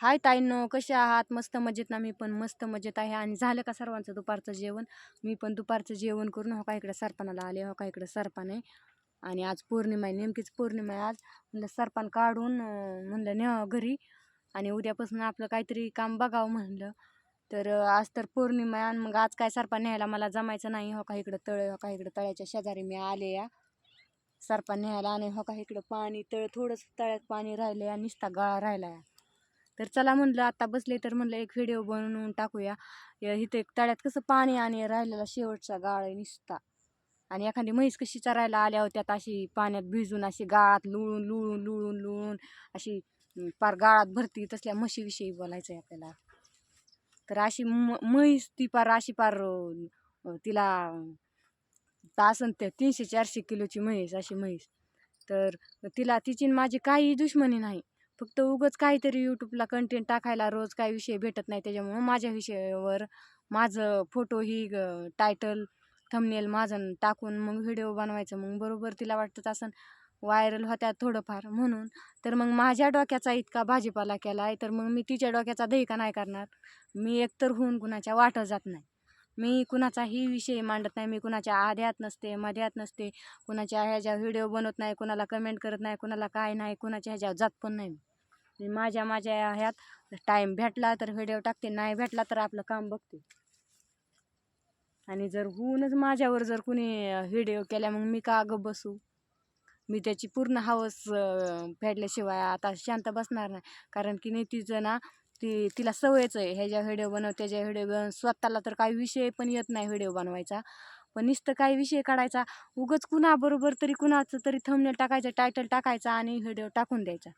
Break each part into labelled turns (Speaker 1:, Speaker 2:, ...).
Speaker 1: हाय ताईंनो कसे आहात? मस्त मजेत ना मी पण मस्त मजेत आहे. आणि झालं का सर्वांचं दुपारचं जेवण? मी पण दुपारचं जेवण करून हो का इकडे सरपणाला आले हो का इकडे सरपण आहे आणि आज पौर्णिमा आहे नेमकीच पौर्णिमा आहे आज. म्हणलं सरपण काढून म्हणलं न्यावं घरी. आणि उद्यापासून आपलं काहीतरी काम बघावं म्हणलं. तर आज तर पौर्णिमा आहे आणि मग आज काय सरपण न्यायला मला जमायचं नाही हो का इकडं तळ हो का इकडं तळ्याच्या शेजारी मी आले या. सरपण न्यायला आणि हो का इकडं पाणी तळ थोडंसं तळ्यात पाणी राहिलं या नुसता गाळा राहिला आहे तर चला म्हणलं आता बसले तर म्हणलं एक व्हिडिओ बनवून टाकूया. इथं इथे एक तळ्यात कसं पाणी आणि राहिलेला शेवटचा गाळ निसता. आणि एखादी म्हैस कशी चरायला आल्या होत्यात अशी पाण्यात भिजून अशी गाळात लुळून लुळून लुळून लुळून अशी पार गाळात भरती तसल्या म्हशीविषयी बोलायचं आहे आपल्याला. तर अशी म म्हैस ती पार अशी पार तिला तासन ते तीनशे चारशे किलोची म्हैस अशी म्हैस. तर तिला तिची माझी काही दुश्मनी नाही. फक्त उगच काहीतरी यूट्यूबला कंटेंट टाकायला रोज काही विषय भेटत नाही. त्याच्यामुळं माझ्या विषयावर माझं फोटो ही टायटल थंबनेल माझं टाकून मग व्हिडिओ बनवायचं. मग बरोबर तिला वाटत असं व्हायरल होत्या थोडंफार म्हणून. तर मग माझ्या डोक्याचा इतका भाजीपाला केला आहे तर मग मी तिच्या डोक्याचा दही का नाही करणार? मी एकतर होऊन कुणाच्या वाटत जात नाही. मी कुणाचाही विषय मांडत नाही मी कुणाच्या आध्यात नसते मध्यात नसते कुणाच्या ह्याच्या व्हिडिओ बनवत नाही कुणाला कमेंट करत नाही कुणाला काय नाही कुणाच्या ह्याच्यावर जात पण नाही. मी माझ्या माझ्या ह्यात टाईम भेटला तर व्हिडिओ टाकते नाही भेटला तर आपलं काम बघते. आणि जर होऊनच माझ्यावर जर कुणी व्हिडिओ केल्या मग मी का अगं बसू? मी त्याची पूर्ण हवस फेडल्याशिवाय आता शांत बसणार नाही. कारण की नाही ना ती तिला सवयच आहे ह्याच्या व्हिडिओ बनव त्याच्या व्हिडिओ बनव. स्वतःला तर काही विषय पण येत नाही व्हिडिओ बनवायचा. पण नुसतं काही विषय काढायचा. उगच कुणाबरोबर तरी कुणाचं तरी थंबनेल टाकायचं टायटल टाकायचा आणि व्हिडिओ टाकून द्यायचा.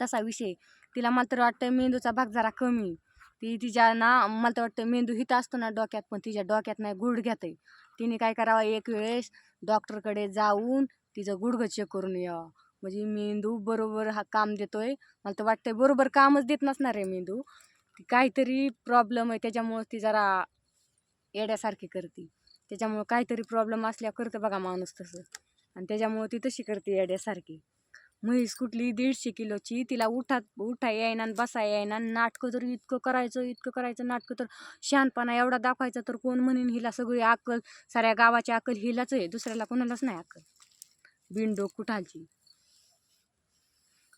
Speaker 1: तसा विषय तिला मला तर वाटतं मेंदूचा भाग जरा कमी ती तिच्या ना मला तर वाटतं मेंदू हिथं असतो ना डोक्यात पण तिच्या डोक्यात नाही गुडघ्यात आहे तिने काय करावं? एक वेळेस डॉक्टरकडे जाऊन तिचं गुडघं चेक करून यावं. म्हणजे मेंदू बरोबर हा काम देतोय. मला तर वाटतंय बरोबर कामच देत नसणार आहे मेंदू. ती काहीतरी प्रॉब्लेम आहे त्याच्यामुळं ती जरा येड्यासारखी करते. त्याच्यामुळं काहीतरी प्रॉब्लेम असल्या करतं बघा माणूस तसं. आणि त्याच्यामुळं ती तशी करते येड्यासारखी. म्हैस कुठली दीडशे किलोची तिला उठा उठा यायना आणि बसा येईना आणि नाटकं तर इतकं करायचं इतकं करायचं नाटकं तर शहाणपणा एवढा दाखवायचा तर कोण म्हणेन हिला सगळी अक्कल साऱ्या गावाची अक्कल हिलाच आहे दुसऱ्याला कोणालाच नाही अक्कल. बिंडो कुठालची.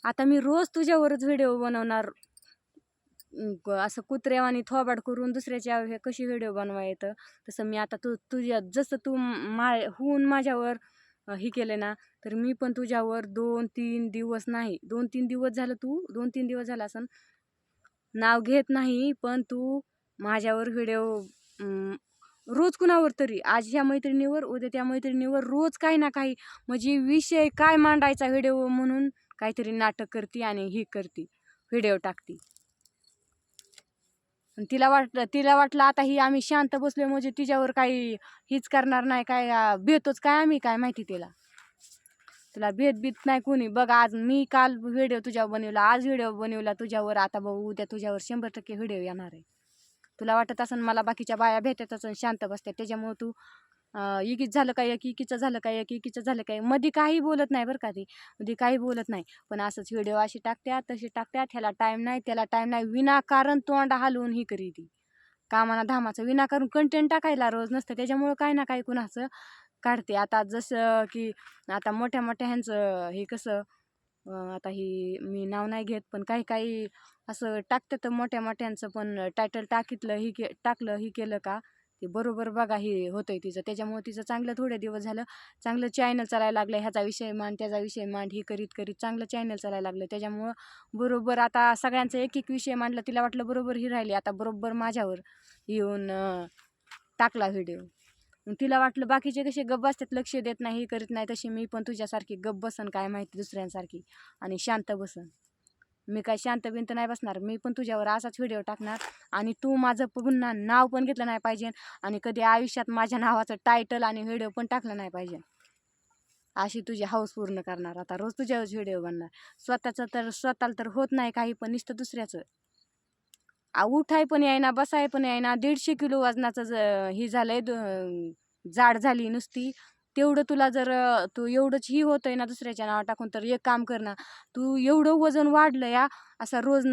Speaker 1: आता मी रोज तुझ्यावरच व्हिडिओ बनवणार. क- असं कुत्र्यावानी थोबाड करून दुसऱ्याच्या हे कशी व्हिडिओ बनवा येतं? तसं मी आता तू तुझ्या जसं तू मा होऊन माझ्यावर हे केलं ना तर मी पण तुझ्यावर दोन तीन दिवस नाही दोन तीन दिवस झालं तू दोन तीन दिवस झाला असं नाव घेत नाही पण तू माझ्यावर व्हिडिओ रोज कुणावर तरी आज ह्या मैत्रिणीवर उद्या त्या मैत्रिणीवर रोज काही ना काही म्हणजे विषय काय मांडायचा व्हिडिओ म्हणून? काहीतरी नाटक करते आणि ही करते व्हिडिओ टाकते. आणि तिला वाटलं तिला वाटलं आता ही आम्ही शांत बसलोय म्हणजे तिच्यावर काही हीच करणार नाही काय भेतोच काय आम्ही काय माहिती तिला. तुला भेद बीत नाही कोणी. बघ आज मी काल व्हिडिओ तुझ्यावर बनवला आज व्हिडिओ बनवला तुझ्यावर आता बघू उद्या तुझ्यावर शंभर टक्के व्हिडिओ येणार आहे. तुला वाटत असेल मला बाकीच्या बाया भेटतच आणि शांत बसतात त्याच्यामुळे तू इगीच झालं काय एक इकीचं झालं काय एक एकीचं झालं काय मध्ये काही बोलत नाही बरं का ती मध्ये काही बोलत नाही. पण असंच व्हिडिओ अशी टाकत्यात तशी टाकत्यात ह्याला टाईम नाही त्याला टाईम नाही विनाकारण तोंडा हलवून ही करी ती. कामाना धामाचं विनाकारण कंटेंट टाकायला रोज नसतं त्याच्यामुळं काही ना काही कुणाचं काढते. आता जसं की आता मोठ्या मोठ्या ह्यांचं हे कसं आता ही मी नाव नाही घेत पण काही काही असं टाकतं तर मोठ्या मोठ्यांचं पण टायटल टाकितलं ही के टाकलं ही केलं का ते बरोबर बघा हे होतंय तिचं. त्याच्यामुळे तिचं चांगलं थोडे दिवस झालं चांगलं चॅनल चालायला लागलं ह्याचा विषय मांड त्याचा विषय मांड हे करीत करीत चांगलं चॅनल चालायला लागलं. त्याच्यामुळं बरोबर आता सगळ्यांचा एक एक विषय मांडला तिला वाटलं बरोबर ही राहिली. आता बरोबर माझ्यावर येऊन टाकला व्हिडिओ तिला वाटलं बाकीचे कसे गप्प असतात लक्ष देत नाही हे करीत नाही तशी मी पण तुझ्यासारखी गप्प बसन काय माहिती दुसऱ्यांसारखी. आणि शांत बसन. मी काय शांत बिंत नाही बसणार. मी पण तुझ्यावर असाच व्हिडिओ टाकणार आणि तू माझं पुन्हा नाव पण घेतलं नाही पाहिजे आणि कधी आयुष्यात माझ्या नावाचं टायटल आणि व्हिडिओ पण टाकला नाही पाहिजे. अशी तुझी हौस पूर्ण करणार. आता रोज तुझ्यावर व्हिडिओ बनणार. स्वतःचं तर स्वतःला तर होत नाही काही पण नुसतं दुसऱ्याचं. उठाय पण यायना बसाय पण यायना दीडशे किलो वजनाचं ज- ही झालंय द- जाड झाली नुसती. तेवढं तुला जर तू एवढंच ही होतंय ना दुसऱ्याच्या नावावर टाकून तर एक काम कर ना तू एवढं वजन वाढलं या असा रोज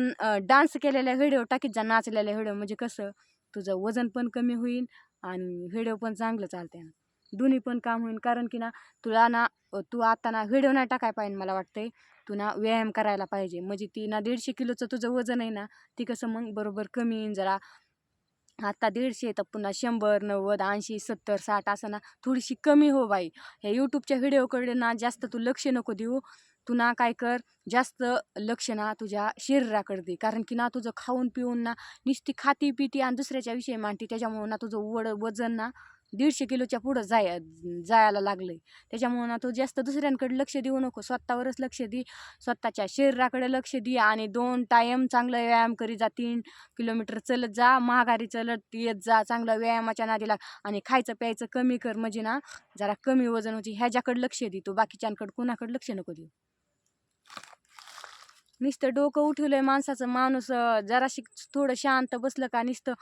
Speaker 1: डान्स केलेल्या व्हिडिओ टाकीत जा नाचलेल्या व्हिडिओ. म्हणजे कसं तुझं वजन पण कमी होईल आणि व्हिडिओ पण चांगलं चालते ना. दोन्ही पण काम होईल. कारण की ना तुला ना तू आता ना व्हिडिओ नाही टाकाय पाहिजे मला वाटतंय. तू ना व्यायाम करायला पाहिजे. म्हणजे ती ना दीडशे किलोचं तुझं वजन आहे ना ती कसं मग बरोबर कमी येईन जरा. आत्ता दीडशे तर पुन्हा शंभर नव्वद ऐंशी सत्तर साठ असं ना थोडीशी कमी हो बाई. ह्या यूट्यूबच्या व्हिडिओकडे ना जास्त तू लक्ष नको देऊ. तू ना काय कर जास्त लक्ष ना तुझ्या शरीराकडे दे. कारण की ना तुझं खाऊन पिऊन ना नुसती खाती पिती आणि दुसऱ्याच्या विषयी मांडती. त्याच्यामुळं ना तुझं वड वजन ना दीडशे किलोच्या पुढं जाय जायला लागलंय. त्याच्यामुळं ना तू जास्त दुसऱ्यांकडे लक्ष देऊ नको. स्वतःवरच लक्ष दे. स्वतःच्या शरीराकडे लक्ष दे आणि दोन टाईम चांगला व्यायाम करी जा. तीन किलोमीटर चलत जा महागारी चलत येत जा. चांगला व्यायामाच्या नादीला आणि खायचं प्यायचं कमी कर. म्हणजे ना जरा कमी वजन होते. ह्याच्याकडे लक्ष दे तू. बाकीच्यांकडे कुणाकडे लक्ष नको देऊ. नुसतं डोकं उठवलंय माणसाचं. माणूस जराशी थोडं शांत बसलं का नुसतं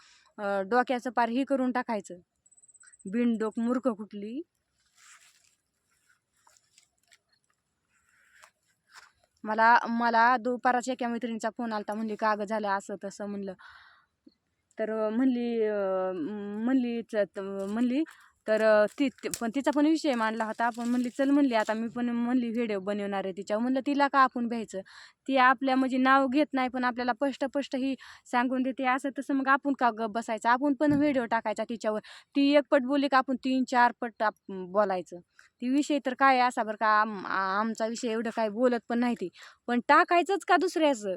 Speaker 1: डोक्याचं पार हे करून टाकायचं. बिनडोक मूर्ख कुठली? मला मला दुपाराच्या एका मैत्रिणीचा फोन आला म्हणली का अगं झालं असं तसं? म्हणलं. तर म्हणली म्हणली च- म्हणली तर ती पण तिचा पण विषय मांडला होता. आपण म्हणली चल म्हणली आता मी पण म्हणली व्हिडिओ बनवणार आहे तिच्यावर. म्हणलं तिला का आपण भ्यायचं? ती आपल्या म्हणजे नाव घेत नाही पण आपल्याला स्पष्ट स्पष्ट ही सांगून देते. असं तसं मग आपण का गप बसायचं? आपण पण व्हिडिओ टाकायचा तिच्यावर. ती एक पट बोलली का आपण तीन चार पट आप- बोलायचं? ती विषय तर काय असा बरं का आम आमचा विषय एवढं काय बोलत पण नाही ती. पण टाकायचंच का दुसऱ्याचं?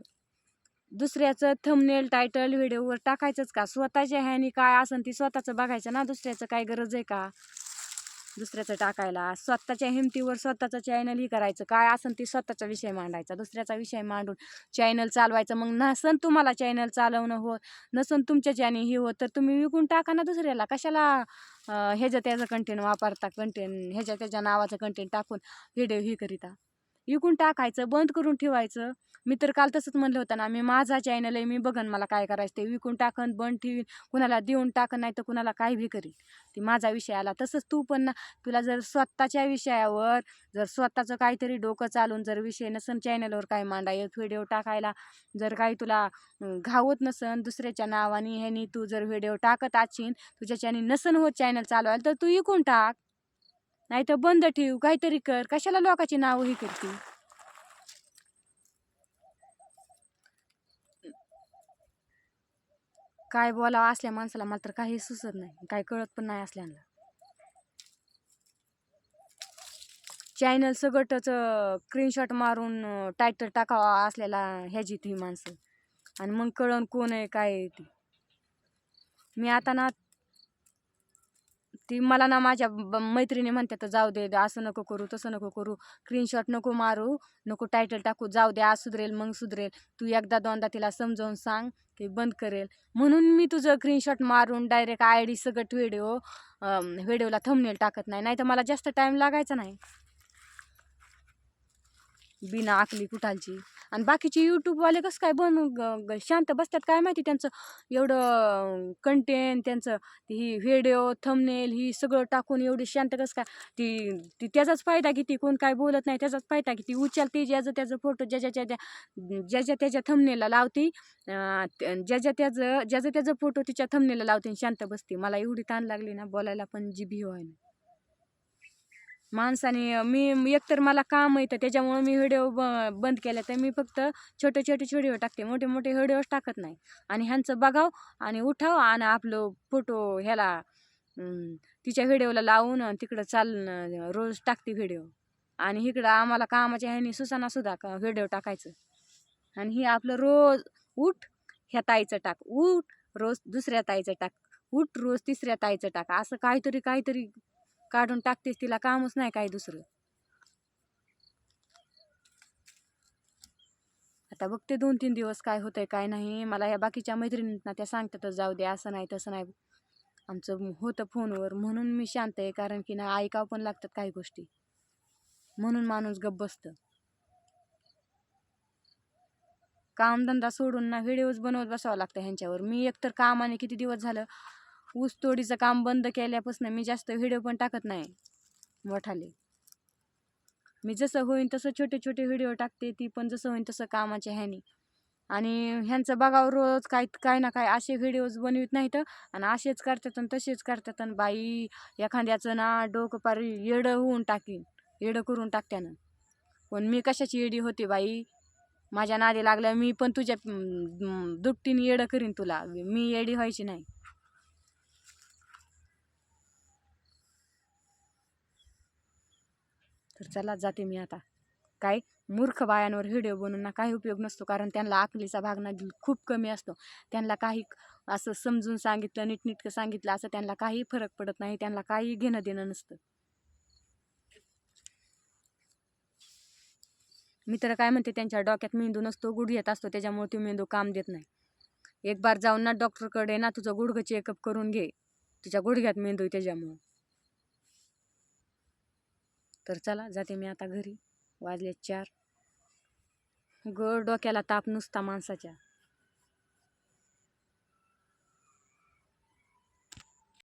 Speaker 1: दुसऱ्याचं थंबनेल टायटल व्हिडिओवर टाकायचंच का? स्वतःच्या ह्यानी काय असन ती स्वतःचं बघायचं ना? दुसऱ्याचं काय गरज आहे का? दुसऱ्याचं टाकायला. स्वतःच्या हिमतीवर स्वतःचं चॅनल ही करायचं. काय असन ती स्वतःचा विषय मांडायचा. दुसऱ्याचा विषय मांडून चॅनल चालवायचं. मग नसन तुम्हाला चॅनल चालवणं होत नसन तुमच्या ज्याने ही होत तर तुम्ही विकून टाका ना दुसऱ्याला. कशाला ह्याच्या ह्याचं त्याचं कंटेंट वापरता? कंटेंट ह्याच्या त्याच्या नावाचं कंटेंट टाकून व्हिडिओ ही करीता? विकून टाकायचं बंद करून ठेवायचं. मी तर काल तसंच म्हणलं होतं ना मी माझा चॅनल आहे मी बघन मला काय करायचं ते. विकून टाकन बंद ठेवीन कुणाला देऊन टाकन नाही तर कुणाला काय बी करीन. ती माझा विषय आला. तसंच तू पण ना तुला जर स्वतःच्या विषयावर जर स्वतःचं काहीतरी डोकं चालून जर विषय नसन चॅनलवर काय मांडाय व्हिडिओ टाकायला जर काही तुला घावत नसन दुसऱ्याच्या नावाने ह्यानी तू जर व्हिडिओ टाकत आचीन तुझ्याच्याने नसन होत चॅनल चालवायला तर तू विकून टाक. नाही तर बंद ठेव काहीतरी कर. कशाला लोकांची नाव ही करते? काय बोलावं असल्या माणसाला मला तर काही सुचत नाही. काय कळत पण नाही असल्याला चॅनल सगटच स्क्रीनशॉट मारून टायटल टाकावा असलेला ह्याची ती माणसं. आणि मग कळण कोण आहे काय आहे ती. मी आता ना ती मला ना माझ्या ब- मैत्रिणी म्हणतात जाऊ दे असं नको करू तसं नको करू स्क्रीनशॉट नको मारू नको टायटल टाकू जाऊ दे आज सुधरेल मग सुधरेल तू एकदा दोनदा तिला समजावून सांग ते बंद करेल. म्हणून मी तुझं स्क्रीनशॉट मारून डायरेक्ट आय डी सगळं व्हिडिओ व्हिडिओला थंबनेल टाकत नाही नाही तर मला जास्त टाईम लागायचा नाही. बिना आकली कुठालची. आणि बाकीचे यूट्यूबवाले कसं काय बन ग- शांत बसतात काय माहिती त्यांचं एवढं कंटेंट त्यांचं ही व्हिडिओ थंबनेल ही सगळं टाकून एवढी शांत कसं काय ती ती त्याचाच फायदा घेते कोण काय बोलत नाही त्याचाच फायदा घेते उचलते ज्याचं त्याचं फोटो ज्याच्या ज्याच्या ज्याच्या त्याच्या थमनेला लावते ज्याच्या त्याचं ज्याचं त्याचं फोटो तिच्या थमनेला लावते शांत बसते. मला एवढी ताण लागली ना बोलायला पण जी व्हाय ना माणसाने मी एकतर मला काम येतं त्याच्यामुळं मी व्हिडिओ ब बंद केल्या तर मी फक्त छोटे छोटे व्हिडिओ टाकते. मोठे मोठे व्हिडिओज टाकत नाही. आणि ह्यांचं बघाव आणि उठाव आणि आपलं फोटो ह्याला तिच्या व्हिडिओला लावून तिकडं चाल रोज टाकते व्हिडिओ. आणि इकडं आम्हाला कामाच्या ह्यानी सुसानासुद्धा का व्हिडिओ टाकायचं. आणि हे आपलं रोज उठ ह्या ताईचं टाक. उठ रोज दुसऱ्या ताईचं टाक. उठ रोज तिसऱ्या ताईचं टाक. असं काहीतरी काहीतरी काढून टाकतेस तिला कामच नाही काय दुसरं. आता बघते दोन तीन दिवस काय होतंय काय नाही. मला या बाकीच्या मैत्रिणींना त्या सांगतातच जाऊ दे असं नाही तसं नाही. आमचं होतं फोनवर. म्हणून मी शांत आहे कारण की ना ऐकावं पण लागतात काही गोष्टी. म्हणून माणूस गप्प बसतं. कामधंदा सोडून ना व्हिडिओज बनवत बसावं लागतं ह्यांच्यावर. मी एकतर कामाने किती दिवस झालं ऊसतोडीचं काम बंद केल्यापासून मी जास्त व्हिडिओ पण टाकत नाही मोठाले. मी जसं होईन तसं छोटे छोटे व्हिडिओ टाकते ती पण जसं होईन तसं कामाच्या ह्यानी. आणि ह्यांचं बघावं रोज काय काय ना काय असे व्हिडिओज बनवित नाहीत आणि असेच करतात आणि तसेच करतात आणि बाई एखाद्याचं ना डोकं पार येडं होऊन टाकीन येडं करून टाकत्यानं. पण मी कशाची येडी होती बाई? माझ्या नादी लागल्या मी पण तुझ्या दुपटीने येडं करीन तुला. मी येडी व्हायची नाही. तर चला जाते मी आता. काय? मूर्ख बायांवर व्हिडिओ बनवून काही उपयोग नसतो कारण त्यांना आकलीचा भाग ना खूप कमी असतो. त्यांना काही असं समजून सांगितलं नीटनीटकं सांगितलं असं त्यांना काही फरक पडत नाही त्यांना काही घेणं देणं नसतं. मी तर काय म्हणते त्यांच्या डोक्यात मेंदू नसतो गुडघ्यात असतो त्याच्यामुळे तो मेंदू काम देत नाही. एक बार जाऊन ना डॉक्टरकडे ना तुझं गुडघं चेकअप करून घे. तुझ्या गुडघ्यात मेंदू त्याच्यामुळं. तर चला जाते मी आता घरी. वाजले चार. ग डोक्याला ताप नुसता माणसाच्या.